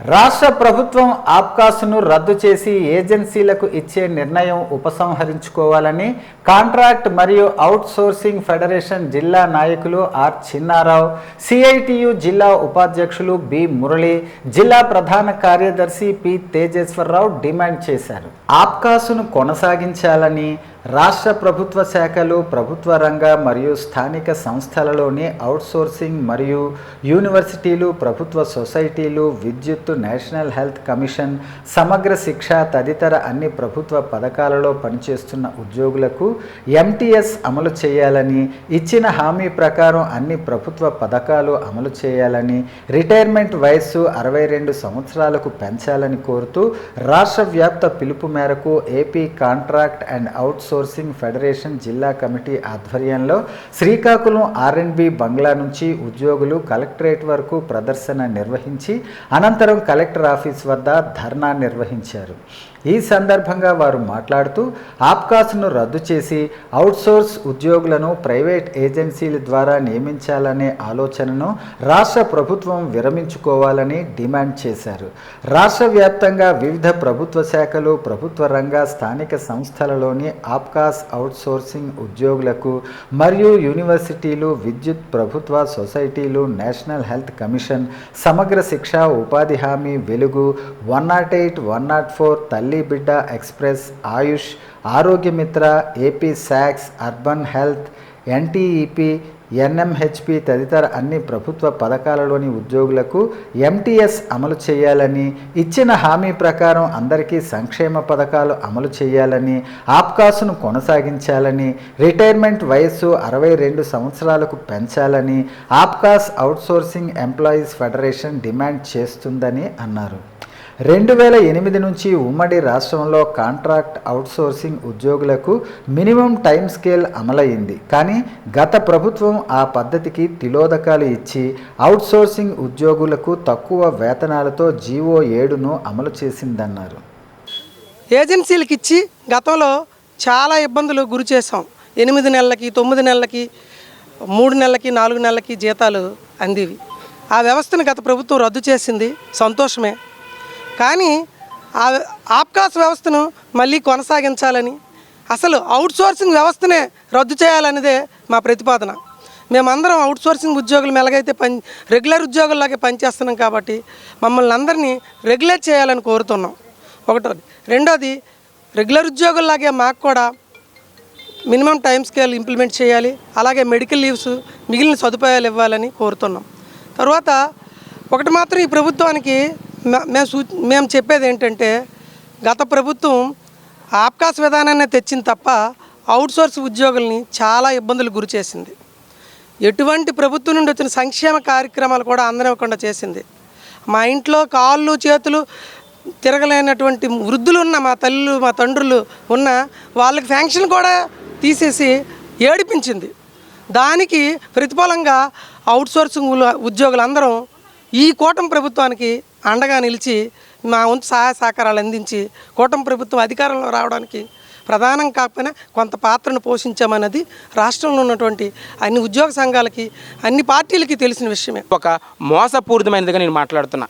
రాష్ట్ర ప్రభుత్వం ఆప్కాస్ను రద్దు చేసి ఏజెన్సీలకు ఇచ్చే నిర్ణయం ఉపసంహరించుకోవాలని కాంట్రాక్ట్ మరియు అవుట్సోర్సింగ్ ఫెడరేషన్ జిల్లా నాయకులు ఆర్ చిన్నారావు సిఐటియు జిల్లా ఉపాధ్యక్షులు బి మురళి జిల్లా ప్రధాన కార్యదర్శి పి తేజేశ్వరరావు డిమాండ్ చేశారు. ఆబ్కాస్ను కొనసాగించాలని రాష్ట్ర ప్రభుత్వ శాఖలు ప్రభుత్వ రంగ మరియు స్థానిక సంస్థలలోని అవుట్సోర్సింగ్ మరియు యూనివర్సిటీలు ప్రభుత్వ సొసైటీలు విద్యుత్ నేషనల్ హెల్త్ కమిషన్ సమగ్ర శిక్ష తదితర అన్ని ప్రభుత్వ పథకాలలో పనిచేస్తున్న ఉద్యోగులకు ఎంటీఎస్ అమలు చేయాలని ఇచ్చిన హామీ ప్రకారం అన్ని ప్రభుత్వ పథకాలు అమలు చేయాలని రిటైర్మెంట్ వయస్సు అరవై రెండు సంవత్సరాలకు పెంచాలని కోరుతూ రాష్ట్ర వ్యాప్త పిలుపు మేరకు AP contract and outsourcing federation జిల్లా కమిటీ ఆధ్వర్యంలో శ్రీకాకుళం ఆర్ఎండ్బి బంగ్లా నుంచి ఉద్యోగులు కలెక్టరేట్ వరకు ప్రదర్శన నిర్వహించి అనంతరం కలెక్టర్ ఆఫీస్ వద్ద ధర్నా నిర్వహించారు. ఈ సందర్భంగా వారు మాట్లాడుతూ ఆప్కాస్ను రద్దు చేసి అవుట్సోర్స్ ఉద్యోగులను ప్రైవేట్ ఏజెన్సీల ద్వారా నియమించాలనే ఆలోచనను రాష్ట్ర ప్రభుత్వం విరమించుకోవాలని డిమాండ్ చేశారు. రాష్ట్ర వ్యాప్తంగా వివిధ ప్రభుత్వ శాఖలు ప్రభుత్వ రంగ స్థానిక సంస్థలలోని ఆప్కాస్ అవుట్సోర్సింగ్ ఉద్యోగులకు మరియు యూనివర్సిటీలు విద్యుత్ ప్రభుత్వ సొసైటీలు నేషనల్ హెల్త్ కమిషన్ సమగ్ర శిక్ష ఉపాధి హామీ Velugu one nought eight one nought four Thalli Bidda express Ayush Arogyamitra AP శాక్స్ urban health NTEP NMHP తదితర అన్ని ప్రభుత్వ పథకాలలోని ఉద్యోగులకు ఎంటీఎస్ అమలు చేయాలని ఇచ్చిన హామీ ప్రకారం అందరికీ సంక్షేమ పథకాలు అమలు చేయాలని ఆప్కాసును కొనసాగించాలని రిటైర్మెంట్ వయస్సు అరవై రెండు సంవత్సరాలకు పెంచాలని APCOS outsourcing employees federation demand చేస్తుందని అన్నారు. రెండు వేల ఎనిమిది నుంచి ఉమ్మడి రాష్ట్రంలో కాంట్రాక్ట్ అవుట్సోర్సింగ్ ఉద్యోగులకు మినిమం టైం స్కేల్ అమలైంది కానీ గత ప్రభుత్వం ఆ పద్ధతికి తిలోదకాలు ఇచ్చి అవుట్సోర్సింగ్ ఉద్యోగులకు తక్కువ వేతనాలతో జీవో ఏడును అమలు చేసిందన్నారు. ఏజెన్సీలకు ఇచ్చి గతంలో చాలా ఇబ్బందులు గురి చేసాం ఎనిమిది నెలలకి తొమ్మిది నెలలకి మూడు నెలలకి నాలుగు నెలలకి జీతాలు అందేవి. ఆ వ్యవస్థను గత ప్రభుత్వం రద్దు చేసింది సంతోషమే. కానీ ఆ ఆప్కాస్ వ్యవస్థను మళ్ళీ కొనసాగించాలని అసలు అవుట్సోర్సింగ్ వ్యవస్థనే రద్దు చేయాలనేదే మా ప్రతిపాదన. మేమందరం అవుట్సోర్సింగ్ ఉద్యోగులు మెలగైతే పని రెగ్యులర్ ఉద్యోగుల్లాగే పనిచేస్తున్నాం కాబట్టి మమ్మల్ని అందరినీ రెగ్యులేట్ చేయాలని కోరుతున్నాం. ఒకటోది. రెండోది రెగ్యులర్ ఉద్యోగుల్లాగే మాకు కూడా మినిమం టైం స్కేల్ ఇంప్లిమెంట్ చేయాలి అలాగే మెడికల్ లీవ్స్ మిగిలిన సదుపాయాలు ఇవ్వాలని కోరుతున్నాం. తర్వాత ఒకటి మాత్రం ఈ ప్రభుత్వానికి మేము సూ మేము చెప్పేది ఏంటంటే గత ప్రభుత్వం ఆబ్కాస్ విధానాన్ని తెచ్చింది తప్ప అవుట్సోర్స్ ఉద్యోగుల్ని చాలా ఇబ్బందులు గురి చేసింది. ఎటువంటి ప్రభుత్వం నుండి వచ్చిన సంక్షేమ కార్యక్రమాలు కూడా అందనివ్వకుండా చేసింది. మా ఇంట్లో కాళ్ళు చేతులు తిరగలేనటువంటి వృద్ధులు ఉన్న మా తల్లులు మా తండ్రులు ఉన్న వాళ్ళకి ఫ్యాంక్షన్ కూడా తీసేసి ఏడిపించింది. దానికి ప్రతిఫలంగా అవుట్సోర్సింగ్ ఉద్యోగులందరం ఈ కూటమి ప్రభుత్వానికి అండగా నిలిచి మా వంతు సహాయ సహకారాలు అందించి కూటమి ప్రభుత్వం అధికారంలో రావడానికి ప్రధానం కాకపోయినా కొంత పాత్రను పోషించామన్నది రాష్ట్రంలో ఉన్నటువంటి అన్ని ఉద్యోగ సంఘాలకి అన్ని పార్టీలకి తెలిసిన విషయమే. ఒక మోసపూరితమైనదిగా నేను మాట్లాడుతున్నా.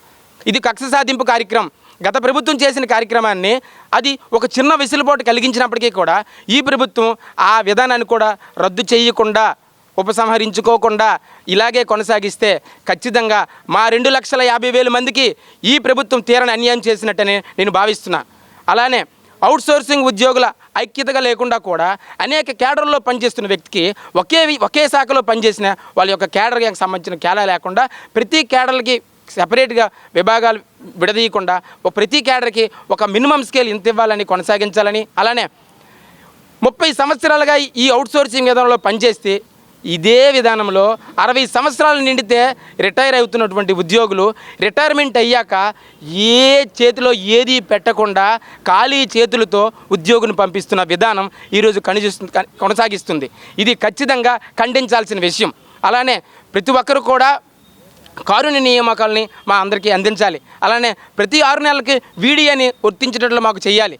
ఇది కక్ష సాధింపు కార్యక్రమం. గత ప్రభుత్వం చేసిన కార్యక్రమాన్ని అది ఒక చిన్న విసులుబాటు కలిగించినప్పటికీ కూడా ఈ ప్రభుత్వం ఆ విధానాన్ని కూడా రద్దు చేయకుండా ఉపసంహరించుకోకుండా ఇలాగే కొనసాగిస్తే ఖచ్చితంగా మా రెండు లక్షల యాభై వేల మందికి ఈ ప్రభుత్వం తీరని అన్యాయం చేసినట్టని నేను భావిస్తున్నా. అలానే అవుట్సోర్సింగ్ ఉద్యోగుల ఐక్యతగా లేకుండా కూడా అనేక కేడర్లో పనిచేస్తున్న వ్యక్తికి ఒకే ఒకే శాఖలో పనిచేసిన వాళ్ళ యొక్క కేడర్కి సంబంధించిన కేడా లేకుండా ప్రతి కేడర్లకి సెపరేట్గా విభాగాలు విడదీయకుండా ప్రతి కేడర్కి ఒక మినిమం స్కేల్ ఇంత ఇవ్వాలని కొనసాగించాలని అలానే ముప్పై సంవత్సరాలుగా ఈ అవుట్సోర్సింగ్ విధానంలో పనిచేస్తే ఇదే విధానంలో అరవై సంవత్సరాలు నిండితే రిటైర్ అవుతున్నటువంటి ఉద్యోగులు రిటైర్మెంట్ అయ్యాక ఏ చేతిలో ఏది పెట్టకుండా ఖాళీ చేతులతో ఉద్యోగుని పంపిస్తున్న విధానం ఈరోజు కనిపిస్తుంది కొనసాగిస్తుంది. ఇది ఖచ్చితంగా ఖండించాల్సిన విషయం. అలానే ప్రతి ఒక్కరు కూడా కారుణ్య నియామకాలని మా అందరికీ అందించాలి. అలానే ప్రతి ఆరు నెలలకి వీడియోని వర్తించేటట్లు మాకు చేయాలి